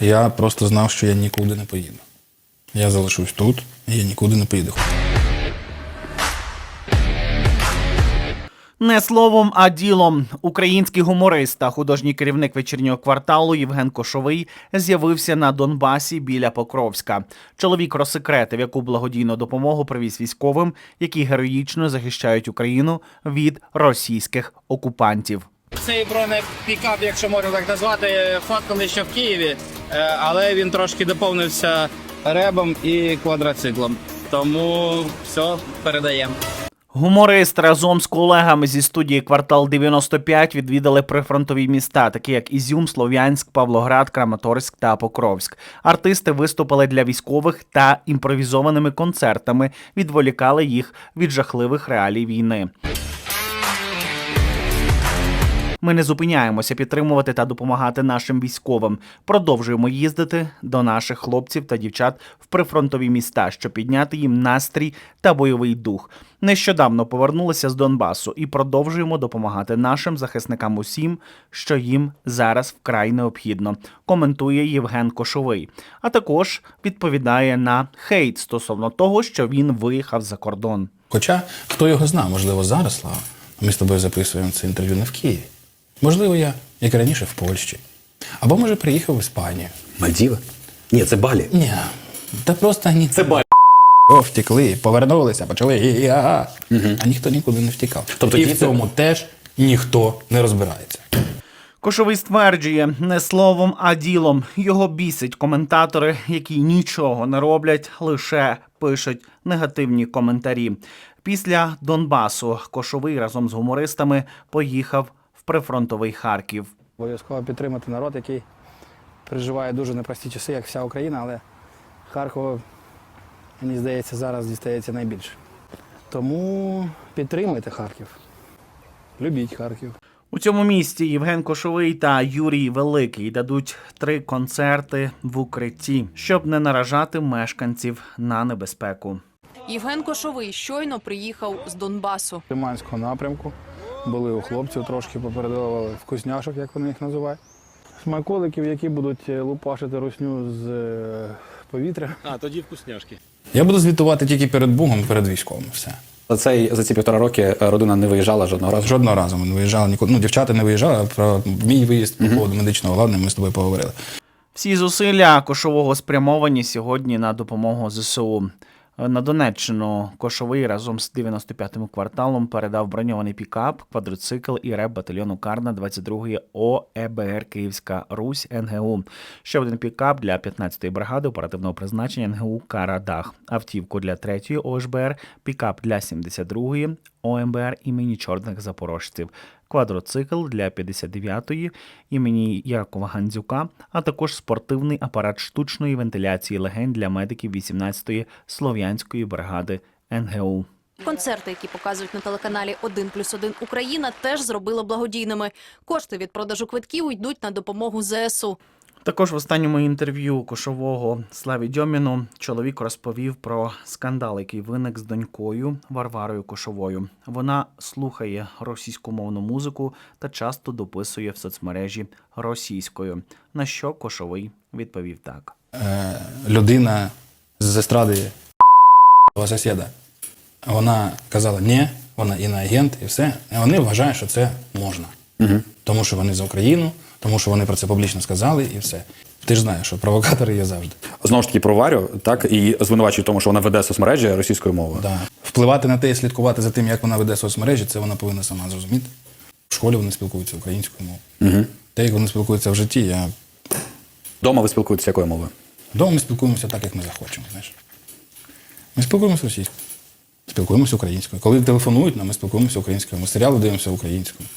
Я просто знав, що я нікуди не поїду. Я залишусь тут, і я нікуди не поїду. Не словом, а ділом. Український гуморист та художній керівник вечірнього кварталу Євген Кошовий з'явився на Донбасі біля Покровська. Чоловік розсекретив, яку благодійну допомогу привіз військовим, які героїчно захищають Україну від російських окупантів. Цей бронепікап, якщо можна так назвати, фоткали ще в Києві, е, але він трошки доповнився ребом і квадроциклом. Тому все передаємо. Гуморист разом з колегами зі студії Квартал 95 відвідали прифронтові міста, такі як Ізюм, Слов'янськ, Павлоград, Краматорськ та Покровськ. Артисти виступили для військових та імпровізованими концертами відволікали їх від жахливих реалій війни. Ми не зупиняємося підтримувати та допомагати нашим військовим. Продовжуємо їздити до наших хлопців та дівчат в прифронтові міста, щоб підняти їм настрій та бойовий дух. Нещодавно повернулися з Донбасу і продовжуємо допомагати нашим захисникам усім, що їм зараз вкрай необхідно. Коментує Євген Кошовий. А також відповідає на хейт стосовно того, що він виїхав за кордон. Хоча хто його зна, можливо, зараз, Слава, ми з тобою записуємо це інтерв'ю не в Києві. Можливо, я, як і раніше, в Польщі. Або, може, приїхав в Іспанію. Мальдіви? Ні, це Балі. Ні, та просто ні. Це Балі. О, втекли, повернулися, почали. «Я-я-я». А ніхто нікуди не втікав. Тобто і в це- цьому теж ніхто не розбирається. Кошовий стверджує не словом, а ділом. Його бісить коментатори, які нічого не роблять, лише пишуть негативні коментарі. Після Донбасу Кошовий разом з гумористами поїхав прифронтовий Харків. Обов'язково підтримати народ, який переживає дуже непрості часи, як вся Україна, але Харкову, мені здається, зараз дістається найбільше. Тому підтримуйте Харків. Любіть Харків. У цьому місті Євген Кошовий та Юрій Великий дадуть три концерти в укритті, щоб не наражати мешканців на небезпеку. Євген Кошовий щойно приїхав з Донбасу. Лиманського напрямку. Були у хлопців, трошки попередавали вкусняшок, як вони їх називають. Смаколиків, які будуть е, лупашити русню з е, повітря. А, тоді вкусняшки. Я буду звітувати тільки перед Богом перед військовим. Все. За, цей, за ці півтора роки е, родина не виїжджала жодного разу. Жодного разу ми не виїжджали нікуди. Ну, дівчата не виїжджали, а про мій виїзд по поводу медичного обладнання ми з тобою поговорили. Всі зусилля кошового спрямовані сьогодні на допомогу ЗСУ. На Донеччину Кошовий разом з 95-м кварталом передав броньований пікап, квадроцикл і реп батальйону Карна 22-ї ОЕБР Київська Русь НГУ. Ще один пікап для 15-ї бригади оперативного призначення НГУ Карадах. Автівку для 3-ї ОШБР, пікап для 72-ї ОМБР імені чорних запорожців квадроцикл для 59-ї імені Якова Гандзюка, а також спортивний апарат штучної вентиляції легень для медиків 18-ї слов'янської бригади НГУ. Концерти, які показують на телеканалі 1 плюс 1 Україна, теж зробили благодійними. Кошти від продажу квитків йдуть на допомогу ЗСУ. Також в останньому інтерв'ю кошового Славі Дьоміну чоловік розповів про скандал, який виник з донькою Варварою Кошовою. Вона слухає російськомовну музику та часто дописує в соцмережі російською. На що Кошовий відповів так. Е, людина з естради сусіда. Вона казала ні, вона іноагент і все. І вони вважають, що це можна. Угу. Тому що вони за Україну, тому що вони про це публічно сказали і все. Ти ж знаєш, що провокатори є завжди. Знову ж таки про Варю, так, і звинувачують в тому, що вона веде соцмережі російською мовою. Да. Впливати на те і слідкувати за тим, як вона веде соцмережі, це вона повинна сама зрозуміти. В школі вони спілкуються українською мовою. Угу. Те, як вони спілкуються в житті, я Дома ви спілкуєтеся якою мовою? Вдома ми спілкуємося так, як ми захочемо. Знаєш. Ми спілкуємося російською, спілкуємося українською. Коли телефонують нам, ми спілкуємося українською. Ми серіали дивимося українською.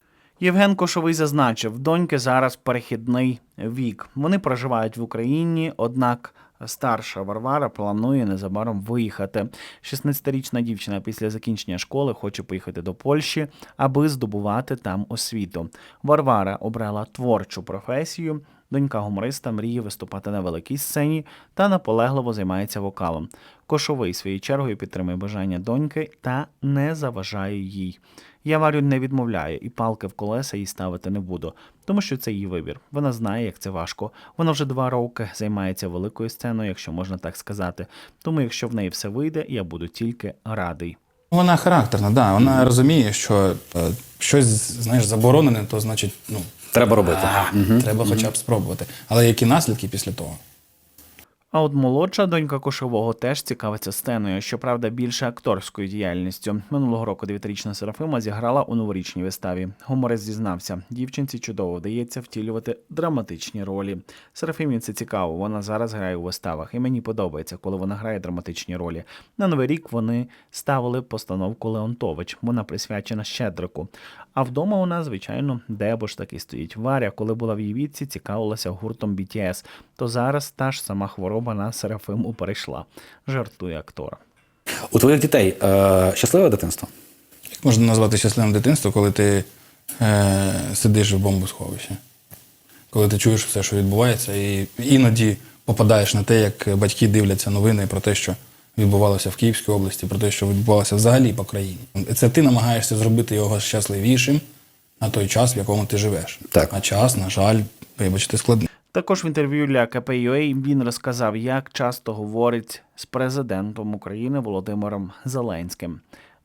Євген Кошовий зазначив, доньки зараз перехідний вік. Вони проживають в Україні, однак старша Варвара планує незабаром виїхати. 16-річна дівчина після закінчення школи хоче поїхати до Польщі, аби здобувати там освіту. Варвара обрала творчу професію. Донька гумориста мріє виступати на великій сцені та наполегливо займається вокалом. Кошовий своєю чергою підтримує бажання доньки та не заважає їй. Я Варю не відмовляю і палки в колеса їй ставити не буду, тому що це її вибір. Вона знає, як це важко. Вона вже два роки займається великою сценою, якщо можна так сказати. Тому, якщо в неї все вийде, я буду тільки радий. Вона характерна, да. Вона розуміє, що е, щось, знаєш, заборонене, то значить, ну, Треба робити. а, треба хоча б спробувати. Але які наслідки після того? А от молодша донька Кошового теж цікавиться сценою, щоправда, більше акторською діяльністю. Минулого року дев'ятирічна Серафима зіграла у новорічній виставі. Гуморист зізнався, дівчинці чудово вдається втілювати драматичні ролі. Серафимі це цікаво. Вона зараз грає у виставах, і мені подобається, коли вона грає драматичні ролі. На новий рік вони ставили постановку Леонтович. Вона присвячена Щедрику. А вдома нас, звичайно, дебош такий стоїть. Варя, коли була в її віці, цікавилася гуртом BTS, то зараз та ж сама хвороба на Серафиму перейшла. Жартує актор. У твоїх дітей е, щасливе дитинство? Як можна назвати щасливим дитинство, коли ти е, сидиш в бомбосховищі? Коли ти чуєш все, що відбувається, і іноді попадаєш на те, як батьки дивляться новини про те, що відбувалося в Київській області, про те, що відбувалося взагалі по країні. Це ти намагаєшся зробити його щасливішим на той час, в якому ти живеш. Так. А час, на жаль, вибачте, складний. Також в інтерв'ю для КПЮА він розказав, як часто говорить з президентом України Володимиром Зеленським.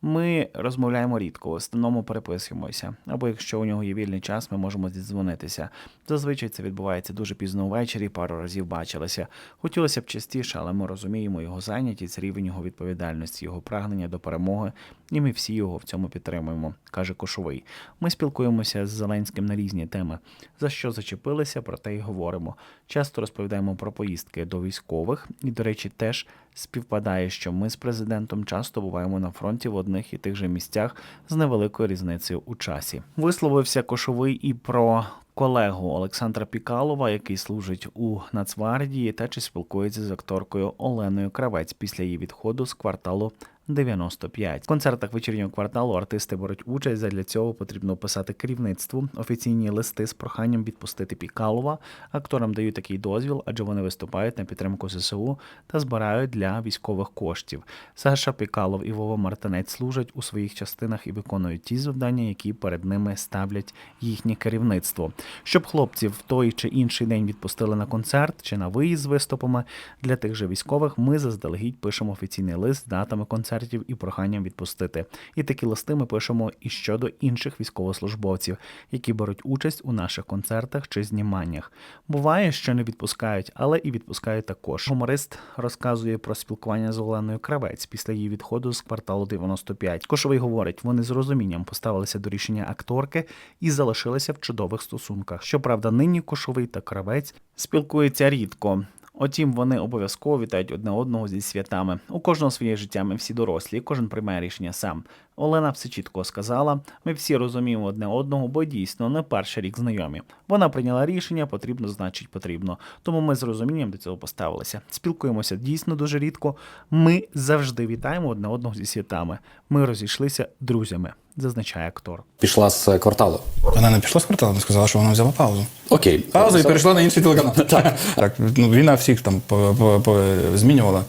Ми розмовляємо рідко, в основному переписуємося. Або якщо у нього є вільний час, ми можемо зідзвонитися. Зазвичай це відбувається дуже пізно ввечері, пару разів бачилися. Хотілося б частіше, але ми розуміємо його зайнятість, рівень його відповідальності, його прагнення до перемоги, і ми всі його в цьому підтримуємо, каже Кошовий. Ми спілкуємося з Зеленським на різні теми. За що зачепилися, про те й говоримо. Часто розповідаємо про поїздки до військових, і, до речі, теж співпадає, що ми з президентом часто буваємо на фронті в одних і тих же місцях з невеликою різницею у часі. Висловився Кошовий і про колегу Олександра Пікалова, який служить у Нацгвардії, та чи спілкується з акторкою Оленою Кравець після її відходу з кварталу 95. В концертах вечірнього кварталу артисти беруть участь. Задля цього потрібно писати керівництву офіційні листи з проханням відпустити Пікалова. Акторам дають такий дозвіл, адже вони виступають на підтримку ЗСУ та збирають для військових коштів. Саша Пікалов і Вова Мартинець служать у своїх частинах і виконують ті завдання, які перед ними ставлять їхнє керівництво. Щоб хлопців в той чи інший день відпустили на концерт чи на виїзд з виступами для тих же військових, ми заздалегідь пишемо офіційний лист з датами концертів і проханням відпустити. І такі листи ми пишемо і щодо інших військовослужбовців, які беруть участь у наших концертах чи зніманнях. Буває, що не відпускають, але і відпускають також. Гуморист розказує про спілкування з Оленою Кравець після її відходу з кварталу 95. Кошовий говорить, вони з розумінням поставилися до рішення акторки і залишилися в чудових стосунках. Щоправда, нині Кошовий та Кравець спілкуються рідко. Утім, вони обов'язково вітають одне одного зі святами. У кожного своє життя, ми всі дорослі, кожен приймає рішення сам. Олена все чітко сказала. Ми всі розуміємо одне одного, бо дійсно не перший рік знайомі. Вона прийняла рішення, потрібно, значить, потрібно. Тому ми з розумінням до цього поставилися. Спілкуємося дійсно дуже рідко. Ми завжди вітаємо одне одного зі святами. Ми розійшлися друзями, зазначає актор. Пішла з кварталу. Вона не пішла з кварталу, вона сказала, що вона взяла паузу. Окей. Паузу і перейшла на інший телеканал. так. так. Ну, війна всіх там по, по, по, змінювала.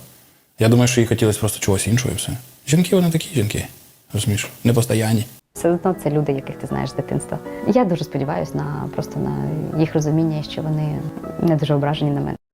Я думаю, що їй хотілося просто чогось іншого і все. Жінки вони такі жінки. Розумієш, непостоянні. Все одно це люди, яких ти знаєш з дитинства. Я дуже сподіваюся на просто на їх розуміння, що вони не дуже ображені на мене.